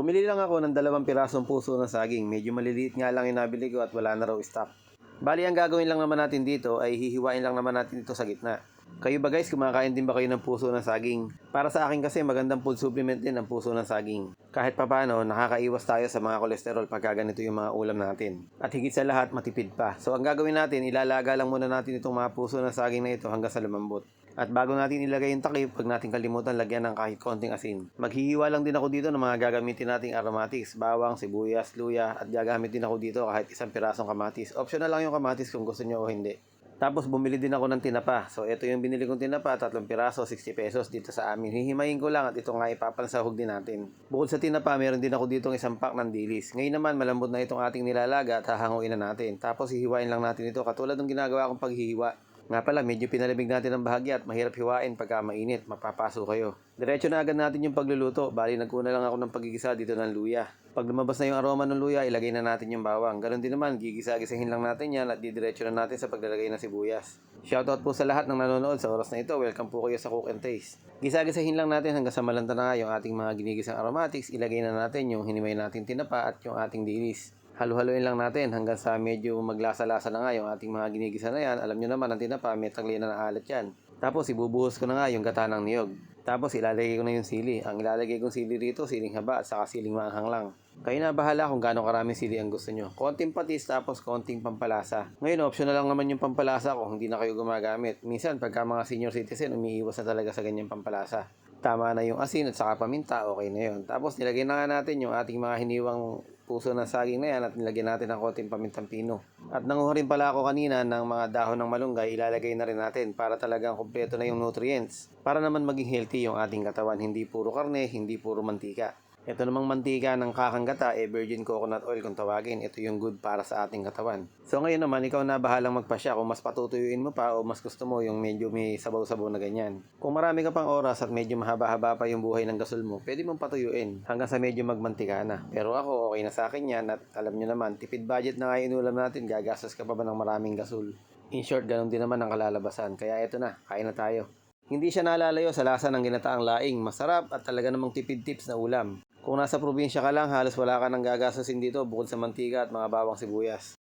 Bumili lang ako ng dalawang pirasong puso ng saging. Medyo maliliit nga lang yung nabili ko at wala na raw stock. Bali, ang gagawin lang naman natin dito ay hihiwain lang naman natin ito sa gitna. Kayo ba guys, kumakain din ba kayo ng puso ng saging? Para sa akin kasi magandang food supplement din ang puso ng saging. Kahit papano, nakakaiwas tayo sa mga kolesterol pagka ganito yung mga ulam natin. At higit sa lahat, matipid pa. So ang gagawin natin, ilalaga lang muna natin itong mga puso ng saging na ito hanggang sa lumambot. At bago natin ilagay yung takip, pag natin kalimutan lagyan ng kahit konting asin. Maghihiwa lang din ako dito ng mga gagamitin nating aromatics, bawang, sibuyas, luya, at gagamit din ako dito kahit isang pirasong kamatis. Optional lang yung kamatis kung gusto nyo o hindi. Tapos bumili din ako ng tinapa. So ito yung binili kong tinapa, tatlong piraso, 60 pesos dito sa amin. Hihimayin ko lang at ito nga ipapansahog din natin. Bukod sa tinapa, meron din ako dito isang pack ng dilis. Ngayon naman malambot na itong ating nilalaga at hahanguin na natin. Tapos hihiwain lang natin ito katulad ng ginagawa kong paghihiwa. Nga pala, medyo pinalamig natin ang bahagya at mahirap hiwain pagka mainit, mapapaso kayo. Diretso na agad natin yung pagluluto, bali nagkuna lang ako ng pagigisa dito ng luya. Pag lumabas na yung aroma ng luya, ilagay na natin yung bawang. Ganon din naman, gigisa-gisahin lang natin yan at didiretso na natin sa paglalagay ng sibuyas. Shoutout po sa lahat ng nanonood sa oras na ito. Welcome po kayo sa Cook and Taste. Gisa-gisahin lang natin hanggang sa malanta na yung ating mga ginigisang aromatics. Ilagay na natin yung hinimay natin tinapa at yung ating dilis. Halo-haloin lang natin hanggang sa medyo maglasa-lasa na nga yung ating mga ginigisa na yan. Alam nyo naman, ang tinapa, may tangli na naalat yan. Tapos ibubuhos ko na nga yung gata ng niyog. Tapos ilalagay ko na yung sili. Ang ilalagay kong sili rito, siling haba at saka siling maanghang lang. Kayo na bahala kung gaano karaming sili ang gusto nyo. Konting patis tapos konting pampalasa. Ngayon, optional lang naman yung pampalasa kung hindi na kayo gumagamit. Minsan, pagka mga senior citizen, umiiwas na talaga sa ganyang pampalasa. Tama na yung asin at saka paminta, okay na yun. Tapos nilagay na nga natin yung ating mga hiniwang puso ng saging na yan at nilagyan natin ng konting pamintang pino. At nanguha rin pala ako kanina ng mga dahon ng malunggay, ilalagay na rin natin para talagang kumpleto na yung nutrients. Para naman maging healthy yung ating katawan, hindi puro karne, hindi puro mantika. Ito namang mantika ng kakanggata, eh virgin coconut oil kung tawagin. Ito yung good para sa ating katawan. So ngayon naman, ikaw na bahalang magpasya kung mas patutuyuin mo pa o mas gusto mo yung medyo may sabaw-sabaw na ganyan. Kung marami ka pang oras at medyo mahaba-haba pa yung buhay ng gasol mo, pwede mong patuyuin hanggang sa medyo magmantika na. Pero ako, okay na sa akin yan at alam nyo naman, tipid budget na nga yung ulam natin, gagastos ka pa ba ng maraming gasol? In short, ganun din naman ang kalalabasan. Kaya ito na, kain na tayo. Hindi siya nalalayo sa lasa ng ginataang laing. Masarap at talaga namang tipid tips na ulam. Kung nasa probinsya ka lang, halos wala ka nang gagasasin dito bukod sa mantika at mga bawang sibuyas.